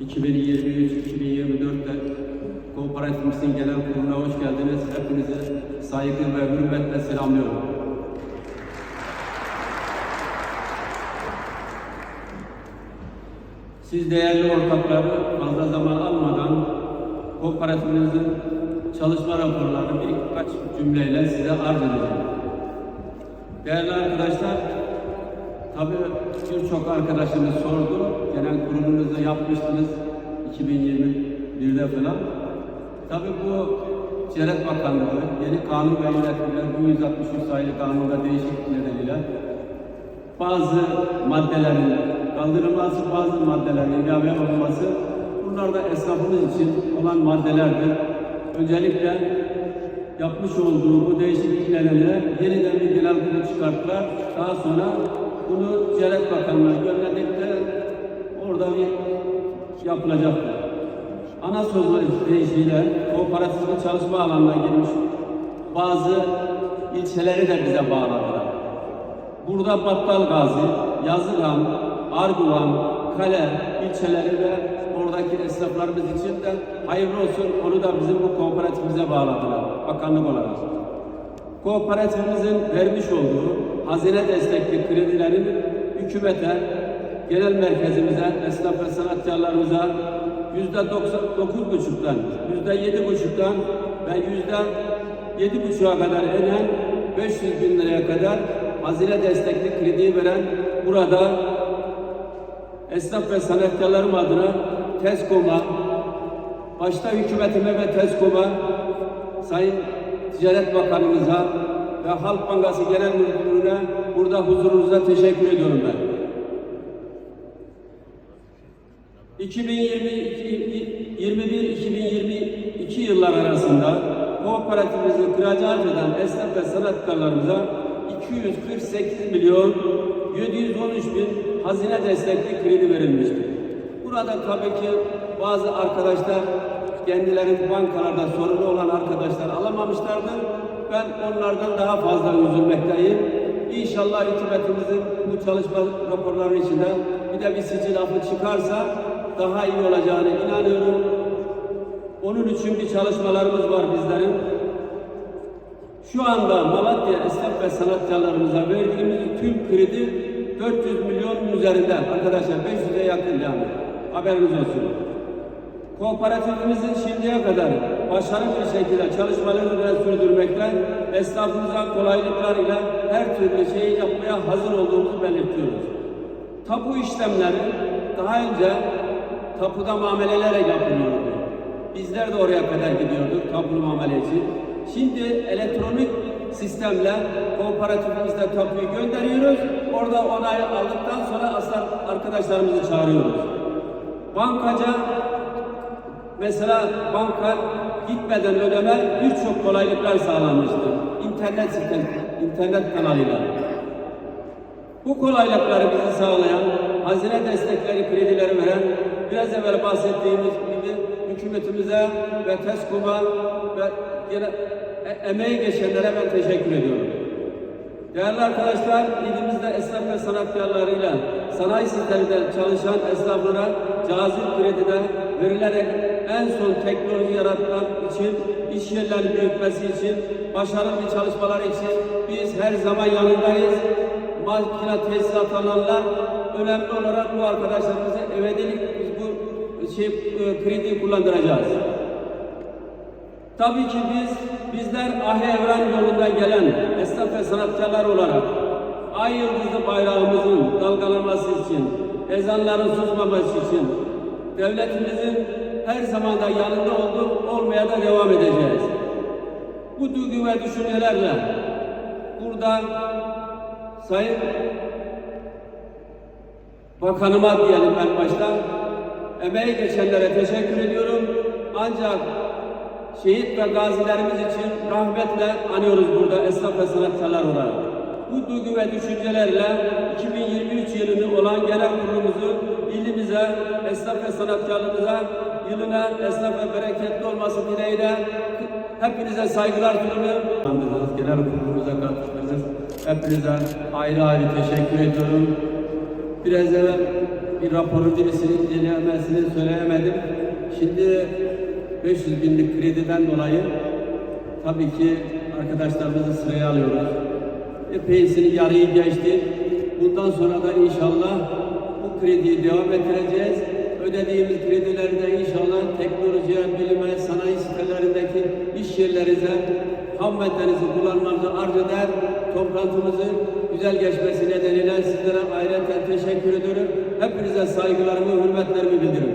2023-2024'te kooperatifimizin genel kuruluna hoş geldiniz. Hepinizi saygı ve hürmetle selamlıyorum. Siz değerli ortakları fazla zaman almadan kooperatifimizin çalışma raporlarını birkaç cümleyle size arz edeceğim. Değerli arkadaşlar, tabii birçok arkadaşımız sordu. Genel kurulunuzu yapmıştınız 2021'de falan. Tabii bu Ticaret Bakanlığı yeni kanun ve yönetmeler bu 163 sayılı kanunda değişiklik nedeniyle bazı maddelerin kaldırılması, bazı maddelerin ilave olması bunlar da esnafımız için olan maddelerdir. Öncelikle yapmış olduğu bu değişiklik nedeniyle yeniden bir genel kurul çıkarttılar. Daha sonra bunu Ticaret Bakanlığı'na gönderdik orada bir yapılacaktır. Ana sözler deyişiyle kooperatifin çalışma alanına girmiş bazı ilçeleri de bize bağladılar. Burada Battalgazi, Yazılan, Arguvan, Kale ilçeleri ve oradaki esnaflarımız için de hayırlı olsun onu da bizim bu kooperatifimize bağladılar bakanlık olarak. Kooperatifimizin vermiş olduğu hazine destekli kredilerin hükümete, genel merkezimize, esnaf ve sanatkarlarımıza yüzde dokuz buçuktan, yüzde yedi buçuktan ve yüzde yedi buçuğa kadar inen 500 bin liraya kadar hazine destekli kredi veren burada esnaf ve sanatkarlarım adına TESKOM'a, başta hükümetime ve TESKOM'a, Sayın Ticaret Bakanımıza ve Halk Bankası Genel Müdürlüğü'ne burada huzurunuza teşekkür ediyorum ben. 2021-2022 yıllar arasında kooperatifimizin kıracaat eden esnaf ve sanatkarlarımıza 248 milyon 713 bin hazine destekli kredi verilmiştir. Burada tabii ki bazı arkadaşlar kendileri bankalarda sorunu olan arkadaşlar alamamışlardı. Ben onlardan daha fazla üzülmekteyim. İnşallah hükümetimizin bu çalışma raporları içinde bir de bir sicil affı çıkarsa daha iyi olacağını inanıyorum. Onun için bir çalışmalarımız var bizlerin. Şu anda Malatya esnaf ve sanatkarlarımıza verdiğimiz tüm kredi 400 milyonun üzerinde arkadaşlar 500'e yakın yani haberiniz olsun. Kooperatifimizin şimdiye kadar başarılı bir şekilde çalışmalarını sürdürmekte, esnafımıza kolaylıklar ile her türlü şeyi yapmaya hazır olduğumuzu belirtiyoruz. Tapu işlemleri daha önce tapuda muamelelerle yapılıyordu. Bizler de oraya kadar gidiyorduk tapulu muamele için. Şimdi elektronik sistemle kooperatifimizde tapuyu gönderiyoruz. Orada onayı aldıktan sonra aslan arkadaşlarımızı çağırıyoruz. Bankaca mesela banka gitmeden ödeme birçok kolaylıklar sağlanmıştır. İnternet sistem, internet kanalıyla. Bu kolaylıkları bizi sağlayan, hazine destekleri, kredileri veren, biraz evvel bahsettiğimiz gibi hükümetimize ve TESKOM'a ve gene e, emeği geçenlere ben teşekkür ediyorum. Değerli arkadaşlar, ilimizde esnaf ve sanatkarlarıyla sanayi sisteminde çalışan esnaflara cazip kredide verilerek en son teknoloji yaratmak için, iş yerlerini büyütmesi için, başarılı çalışmalar için biz her zaman yanındayız. Makine tesisat alanlar önemli olarak bu arkadaşlarımıza evdelik biz bu şey, e, krediyi kullandıracağız. Tabii ki biz, bizler Ahi Evren yolundan gelen esnaf ve sanatkarlar olarak ay yıldızlı bayrağımızın dalgalanması için, ezanların susmaması için devletimizin her zaman da yanında olduk, olmaya da devam edeceğiz. Bu duygu ve düşüncelerle burada Sayın Bakanıma diyelim ben başta emeği geçenlere teşekkür ediyorum. Ancak şehit ve gazilerimiz için rahmetle anıyoruz burada esnaf ve sanatkarlar olarak. Bu duygu ve düşüncelerle 2023 yılını olan genel kurulumuzu ilimize, esnaf ve sanatkarlarımıza yılına esnaf ve bereketli olması dileğiyle hepinize saygılar sunuyorum. Genel kurulumuza katıldınız. Hepinize ayrı ayrı teşekkür ediyorum. Biraz evvel bir raporun birisinin incelemesini söyleyemedim. Şimdi 500 binlik krediden dolayı tabii ki arkadaşlarımızı sıraya alıyoruz. Epeyisini yarıyı geçti. Bundan sonra da inşallah krediyi devam ettireceğiz. Ödediğimiz kredileri de inşallah teknolojiye, bilime, sanayi sitelerindeki iş yerlerinize ham maddenizi kullanmanızı arz eder. Toplantımızı güzel geçmesi nedeniyle sizlere ayrıca teşekkür ediyorum. Hepinize saygılarımı, hürmetlerimi bildiriyorum.